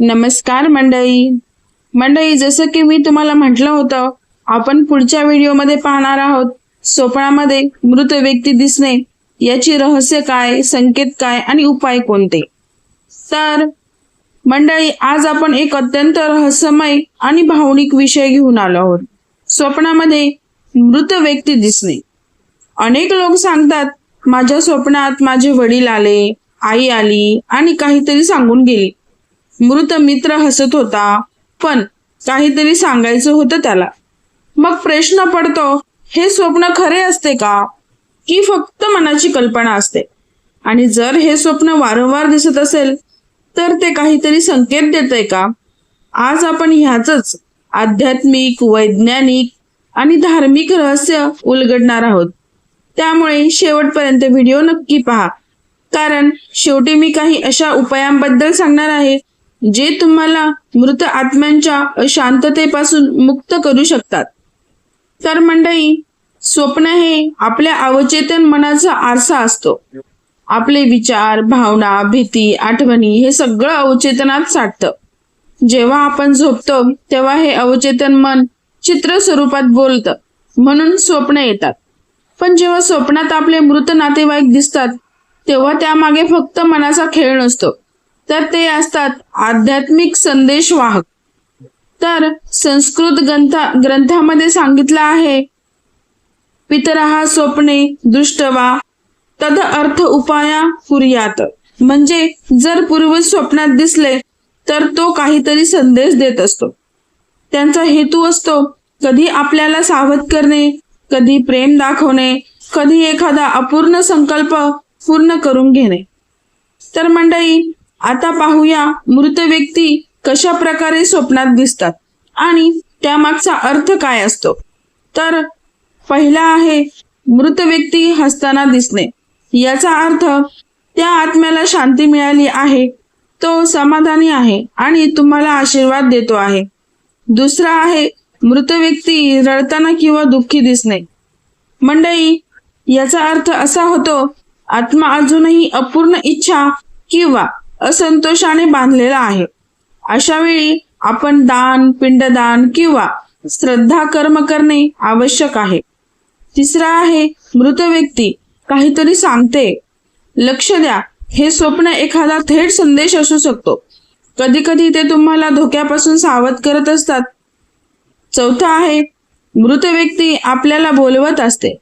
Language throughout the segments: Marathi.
नमस्कार मंडळी. मंडळी जसं की मी तुम्हाला म्हटलं होतं आपण पुढच्या व्हिडिओमध्ये पाहणार आहोत स्वप्नामध्ये मृत व्यक्ती दिसणे याची रहस्य काय संकेत काय आणि उपाय कोणते? तर मंडळी आज आपण एक अत्यंत रहस्यमय आणि भावनिक विषय घेऊन आलो आहोत. स्वप्नामध्ये मृत व्यक्ती दिसणे. अनेक लोक सांगतात माझ्या स्वप्नात माझे वडील आले आई आली आणि काहीतरी सांगून गेली. मृत मित्र हसत होता पण काहीतरी सांगायचं होतं त्याला. मग प्रश्न पडतो हे स्वप्न खरे असते का? की फक्त मनाची कल्पना असते? आणि जर हे स्वप्न वारंवार दिसत असेल तर ते काहीतरी संकेत देत का? आज आपण ह्याच आध्यात्मिक वैज्ञानिक आणि धार्मिक रहस्य उलगडणार आहोत. त्यामुळे शेवटपर्यंत व्हिडिओ नक्की पहा. कारण शेवटी मी काही अशा उपायांबद्दल सांगणार आहे जे तुम्हाला मृत आत्म्यांच्या अशांततेपासून मुक्त करू शकतात. तर मंडळी स्वप्न हे आपल्या अवचेतन मनाचा आरसा असतो. आपले विचार भावना भीती आठवणी हे सगळं अवचेतनात साठतं. जेव्हा आपण झोपतो तेव्हा हे अवचेतन मन चित्र स्वरूपात बोलतं म्हणून स्वप्न येतात. पण जेव्हा स्वप्नात आपले मृत नातेवाईक दिसतात तेव्हा त्यामागे फक्त मनाचा खेळ नसतो. तर ते असतात आध्यात्मिक संदेश वाहक तर संस्कृत ग्रंथा ग्रंथामध्ये सांगितलं आहे पितरहा स्वप्ने दृष्टवा तद अर्थ उपाया कुर्यात. म्हणजे जर पूर्वज स्वप्नात दिसले तर तो काहीतरी संदेश देत असतो. त्यांचा हेतू असतो कधी आपल्याला सावध करणे कधी प्रेम दाखवणे कधी एखादा अपूर्ण संकल्प पूर्ण करून घेणे. तर मंडळी आता पाहूया मृत व्यक्ती कशा प्रकारे स्वप्नात दिसतात आणि त्यामागचा अर्थ काय असतो. तर पहिला आहे मृत व्यक्ती हसताना दिसणे. याचा अर्थ त्या आत्म्याला शांती मिळाली आहे तो समाधानी आहे आणि तुम्हाला आशीर्वाद देतो आहे. दुसरा आहे मृत व्यक्ती रडताना किंवा दुःखी दिसणे. मंडळी याचा अर्थ असा होतो आत्मा अजूनही अपूर्ण इच्छा किंवा असंतोषाने बांधलेला आहे. अशा वेळी आपण दान पिंडदान किंवा श्रद्धा कर्म करणे आवश्यक आहे. तिसरा आहे मृत व्यक्ती काहीतरी सांगते. लक्ष द्या हे स्वप्न एखादा थेट संदेश असू शकतो. कधी कधी ते तुम्हाला धोक्यापासून सावध करत असतात. चौथा आहे मृत व्यक्ती आपल्याला बोलवत असते.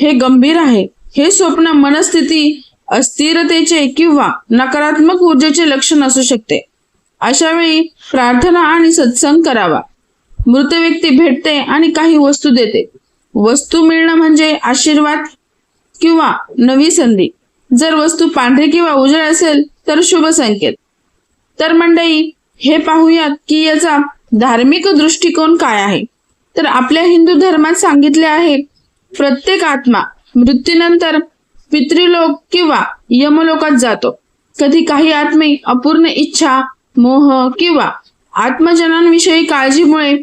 हे गंभीर आहे. हे स्वप्न मनस्थिती अस्थिरतेचे किंवा नकारात्मक ऊर्जेचे लक्षण असू शकते. अशा वेळी प्रार्थना आणि सत्संग करावा. मृत व्यक्ती भेटते आणि काही वस्तू देते. वस्तू मिळणं म्हणजे आशीर्वाद किंवा नवी संधी. जर वस्तू पांढरी किंवा उजळ असेल तर शुभ संकेत. तर मंडळी हे पाहूयात की याचा धार्मिक दृष्टिकोन काय आहे? तर आपल्या हिंदू धर्मात सांगितले आहे प्रत्येक आत्मा मृत्यूनंतर पितृलोक किंवा यमलोकात जातो. कधी काही आत्मे अपूर्ण इच्छा मोह किंवा आत्मजनांविषयी काळजीमुळे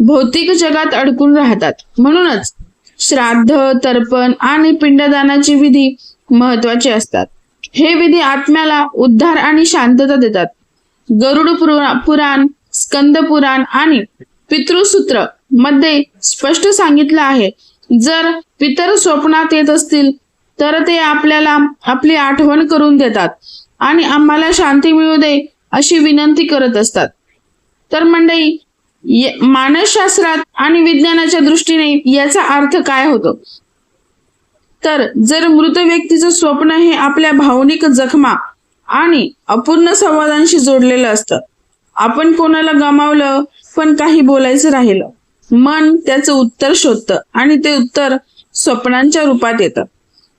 भौतिक जगात अडकून राहतात. म्हणूनच श्राद्ध तर्पण आणि पिंडदानाची विधी महत्त्वाचे असतात. हे विधी आत्म्याला उद्धार आणि शांतता देतात. गरुड पुरा- पुराण स्कंद पुराण आणि पितृसूत्रमध्ये स्पष्ट सांगितलं आहे जर पितर स्वप्नात येत असतील तर ते आपल्याला आपली आठवण करून देतात आणि आम्हाला शांती मिळू दे अशी विनंती करत असतात. तर मंडळी मानसशास्त्रात आणि विज्ञानाच्या दृष्टीने याचा अर्थ काय होतो? तर जर मृत व्यक्तीचं स्वप्न हे आपल्या भावनिक जखमा आणि अपूर्ण संवादांशी जोडलेलं असतं आपण कोणाला गमावलं पण काही बोलायचं राहिलं मन त्याचं उत्तर शोधतं आणि ते उत्तर स्वप्नांच्या रूपात येतं.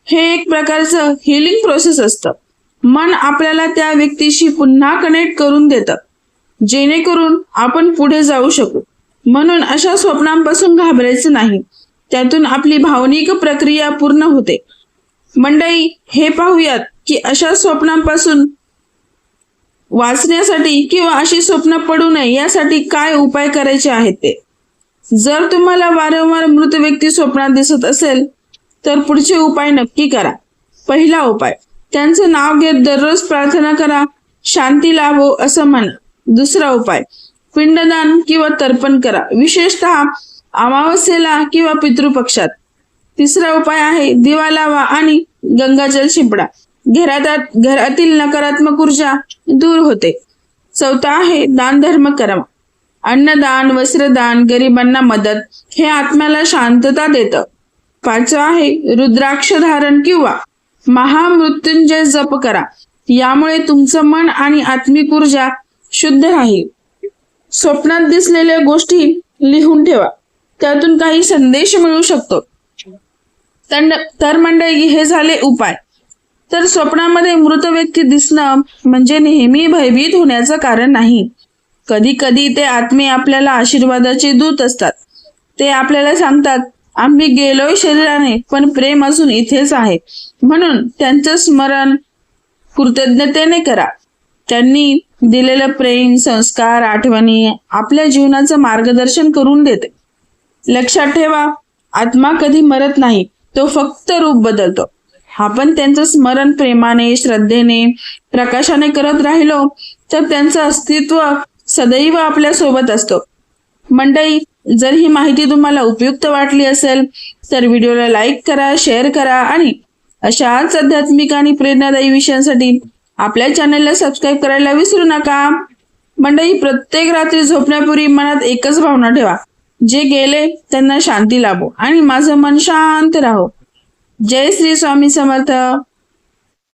हे एक प्रकारचं हिलिंग प्रोसेस असतं. मन आपल्याला त्या व्यक्तीशी पुन्हा कनेक्ट करून देतं. जेणेकरून आपण पुढे जाऊ शकू. म्हणून अशा स्वप्नांपासून घाबरायचं नाही. त्यातून आपली भावनिक प्रक्रिया पूर्ण होते. मंडळी हे पाहूयात की अशा स्वप्नांपासून वाचण्यासाठी किंवा अशी स्वप्न पडू नये यासाठी काय उपाय करायचे आहेत ते? जर तुम्हाला वारंवार मृत व्यक्ती स्वप्नात दिसत असेल तर पुढचे उपाय नक्की करा. पहिला उपाय त्यांचं नाव घेत दररोज प्रार्थना करा शांती लाभो असं म्हणा. दुसरा उपाय पिंडदान किंवा तर्पण करा. विशेषतः अमावस्येला किंवा पितृपक्षात. तिसरा उपाय आहे दिवा लावा आणि गंगाजल शिंपडा. घरात घरातील नकारात्मक ऊर्जा दूर होते. चौथा आहे दान धर्म अन्नदान वस्त्रदान गरिबांना मदत हे आत्म्याला शांतता देतं. पाचवं आहे रुद्राक्ष धारण किंवा महामृत्युंजय जप करा. यामुळे तुमचं मन आणि आत्मिक ऊर्जा शुद्ध राहील. स्वप्नात दिसलेल्या गोष्टी लिहून ठेवा. त्यातून काही संदेश मिळू शकतो. तर तर मंडळी हे झाले उपाय. तर स्वप्नामध्ये मृत व्यक्ती दिसणं म्हणजे नेहमी भयभीत होण्याचं कारण नाही. कधी कधी ते आत्मे आपल्याला आशीर्वादाचे दूत असतात. ते आपल्याला सांगतात आम्ही गेलोय शरीराने पण प्रेम अजून इथेच आहे. म्हणून त्यांचं स्मरण कृतज्ञतेने करा. त्यांनी दिलेलं प्रेम संस्कार आठवणी आपल्या जीवनाचं मार्गदर्शन करून देते. लक्षात ठेवा आत्मा कधी मरत नाही तो फक्त रूप बदलतो. आपण त्यांचं स्मरण प्रेमाने श्रद्धेने प्रकाशाने करत राहिलो तर त्यांचं अस्तित्व सदैव आपल्यासोबत असतो. मंडई जर ही माहिती तुम्हाला उपयुक्त वाटली असेल तर व्हिडिओला लाईक करा शेअर करा आणि अशाच आध्यात्मिक आणि प्रेरणादायी विषयांसाठी आपल्या चॅनलला सबस्क्राईब करायला विसरू नका. मंडळी प्रत्येक रात्री झोपण्यापूर्वी मनात एकच भावना ठेवा. जे गेले त्यांना शांती लाभो आणि माझं मन शांत राहो. जय श्री स्वामी समर्थ.